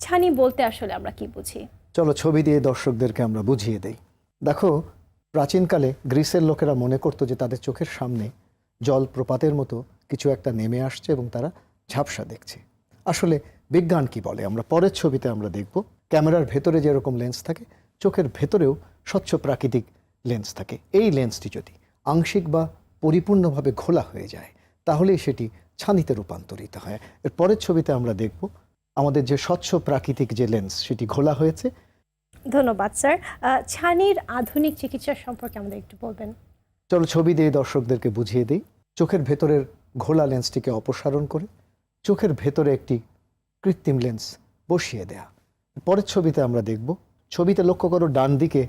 ছানি বলতে আসলে আমরা কি বুঝি? চলো ছবি দিয়ে দর্শকদেরকে আমরা বুঝিয়ে দেই। দেখো, প্রাচীনকালে গ্রিসের লোকেরা মনে করতো যে তাদের চোখের সামনে জল প্রপাতের মতো কিছু একটা নেমে আসছে এবং তারা ঝাপসা দেখছে। আসলে বিজ্ঞান কি বলে? আমরা পরের ছবিতে আমরা দেখব, ক্যামেরার ভেতরে যেরকম লেন্স থাকে, চোখের ভেতরেও স্বচ্ছ প্রাকৃতিক লেন্স থাকে। এই লেন্সটি যদি আংশিক বা পরিপূর্ণভাবে ঘোলা হয়ে যায়, তাহলেই সেটি ছানিতে রূপান্তরিত হয়। এর পরের ছবিতে আমরা দেখব আমাদের যে স্বচ্ছ প্রাকৃতিক যে লেন্স সেটি ঘোলা হয়েছে। ধন্যবাদ স্যার। ছানির আধুনিক চিকিৎসা সম্পর্কে আমাদের একটু বলবেন। চলো ছবি দিয়ে দর্শকদেরকে বুঝিয়ে দিই। চোখের ভেতরের ঘোলা লেন্সটিকে অপসারণ করে চোখের ভেতরে একটি কৃত্রিম লেন্স বসিয়ে দেয়া। পরের ছবিতে আমরা দেখব ছবিতে লক্ষ্য করো ডান দিকে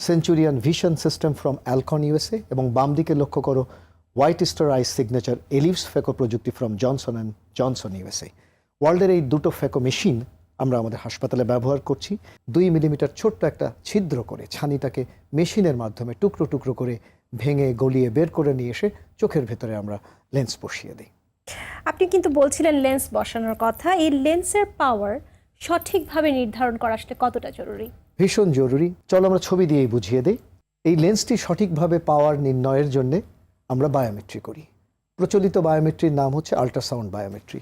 Centurion vision system from Alcon USA এবং বাম দিকে লক্ষ্য করো white star ice signature ellips phaco প্রযুক্তি from Johnson and Johnson USA ওয়ার্ল্ডের এই দুটো ফেকো মেশিন আমরা আমাদের হাসপাতালে ব্যবহার করছি। দুই মিলিমিটার ছোট্ট একটা ছিদ্র করে ছানিটাকে মেশিনের মাধ্যমে টুকরো টুকরো করে ভেঙে গলিয়ে বের করে নিয়ে এসে চোখের ভেতরে আমরা লেন্স বসিয়ে দিই। আপনি কিন্তু বলছিলেন লেন্স বসানোর কথা। এই লেন্সের পাওয়ার সঠিকভাবে নির্ধারণ করা আসলে কতটা জরুরি? ভীষণ জরুরি। চলো আমরা ছবি দিয়েই বুঝিয়ে দিই। এই লেন্সটি সঠিকভাবে পাওয়ার নির্ণয়ের জন্য আমরা বায়োমেট্রি করি। প্রচলিত বায়োমেট্রির নাম হচ্ছে আল্ট্রাসাউন্ড বায়োমেট্রি।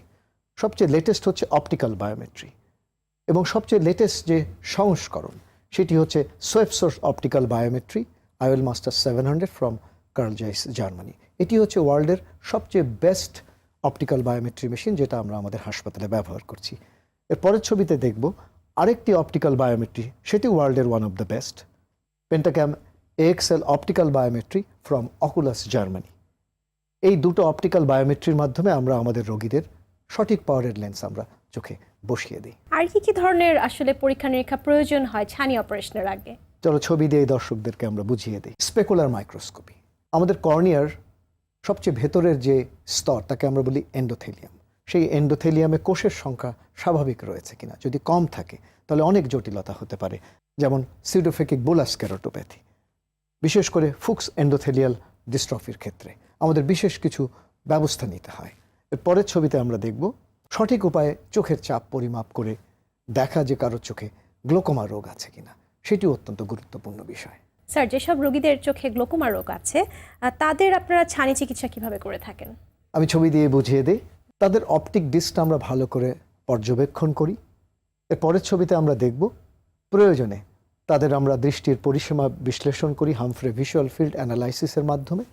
সবচেয়ে লেটেস্ট হচ্ছে অপটিক্যাল বায়োমেট্রি এবং সবচেয়ে লেটেস্ট যে সংস্করণ, সেটি হচ্ছে swept source optical biometry IOL master seven hundred from Carl Zeiss Germany এটি হচ্ছে ওয়ার্ল্ডের সবচেয়ে বেস্ট অপটিক্যাল বায়োমেট্রি মেশিন যেটা আমরা আমাদের হাসপাতালে ব্যবহার করছি। এর পরের ছবিতে দেখব আরেকটি অপটিক্যাল বায়োমেট্রি সেটি ওয়ার্ল্ডের one of the best Pentacam XL optical biometry from Oculus Germany এই দুটো অপটিক্যাল বায়োমেট্রির মাধ্যমে আমরা আমাদের রোগীদের সঠিক পাওয়ারের লেন্স আমরা চোখে বসিয়ে দিই। আর কি কি ধরনের আসলে পরীক্ষা নিরীক্ষা প্রয়োজন হয় ছানি অপারেশনের আগে? চলো ছবি দিয়ে দর্শকদেরকে আমরা বুঝিয়ে দিই। Specular microscopy. আমাদের কর্নিয়ার সবচেয়ে ভেতরের যে স্তর তাকে আমরা বলি এন্ডোথেলিয়াম। সেই এন্ডোথেলিয়ামে কোষের সংখ্যা স্বাভাবিক রয়েছে কিনা যদি কম থাকে তাহলে অনেক জটিলতা হতে পারে যেমন সিডোফেকিক বোলাস ক্যারোটোপ্যাথি বিশেষ করে ফুক্স এন্ডোথেলিয়াল ডিস্ট্রফির ক্ষেত্রে আমাদের বিশেষ কিছু ব্যবস্থা নিতে হয়। পরের ছবিতে আমরা দেখব সঠিক উপায়ে চোখের চাপ পরিমাপ করে দেখা যে কারোর চোখে গ্লোকোমা রোগ আছে কিনা সেটি অত্যন্ত গুরুত্বপূর্ণ বিষয়। স্যার যেসব রোগীদের চোখে গ্লোকোমা রোগ আছে তাদের আপনারা ছানি চিকিৎসা কীভাবে করে থাকেন? আমি ছবি দিয়ে বুঝিয়ে দিই তাদের অপটিক ডিস্কটা আমরা ভালো করে পর্যবেক্ষণ করি। এর পরের ছবিতে আমরা দেখব প্রয়োজনে তাদের আমরা দৃষ্টির পরিসীমা বিশ্লেষণ করি হামফ্রে ভিজুয়াল ফিল্ড অ্যানালাইসিসের মাধ্যমে।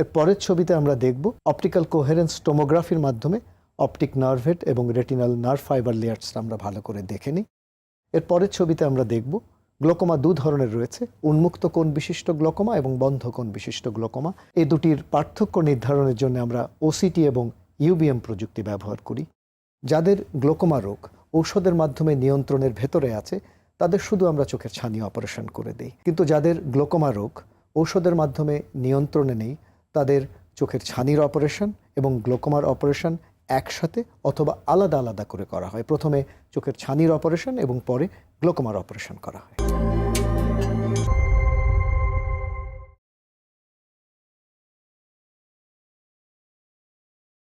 এর পরের ছবিতে আমরা দেখব অপটিক্যাল কোহেরেন্স টোমোগ্রাফির মাধ্যমে অপটিক নার্ভেট এবং রেটিনাল নার্ভ ফাইবার লেয়ার্সটা আমরা ভালো করে দেখে নিই। এর পরের ছবিতে আমরা দেখব গ্লোকোমা দু ধরনের রয়েছে, উন্মুক্ত কোণ বিশিষ্ট গ্লোকোমা এবং বন্ধ কোণ বিশিষ্ট গ্লোকোমা এই দুটির পার্থক্য নির্ধারণের জন্য আমরা ওসিটি এবং ইউবিএম প্রযুক্তি ব্যবহার করি। যাদের গ্লোকোমা রোগ ঔষধের মাধ্যমে নিয়ন্ত্রণের ভেতরে আছে, তাদের শুধু আমরা চোখের ছানি অপারেশন করে দিই। কিন্তু যাদের গ্লোকোমা রোগ ঔষধের মাধ্যমে নিয়ন্ত্রণে নেই তাদের চোখের ছানির অপারেশন এবং গ্লোকোমার অপারেশন একসাথে অথবা আলাদা আলাদা করে করা হয়। প্রথমে চোখের ছানির অপারেশন এবং পরে গ্লোকোমার অপারেশন করা হয়।